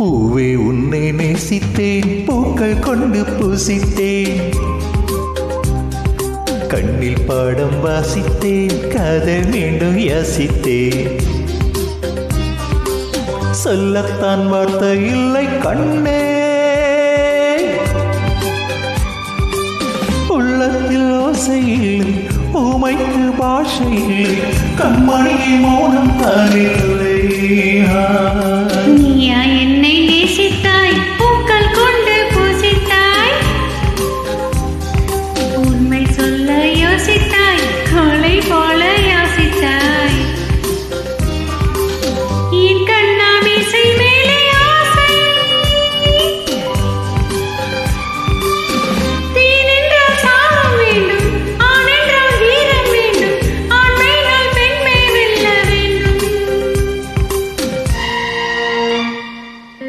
பூவே உன்னை நேசித்தேன். பூக்கள் கொண்டு பூசித்தேன். கண்ணில் பாடம் வாசித்தேன். கதை மீண்டும் யாசித்தேன். சொல்லத்தான் வார்த்தை இல்லை கண்ணே. உள்ளத்தில் ஓசையில் உமைக்கு பாஷையில் பாஷை மௌனம் தானில்லை.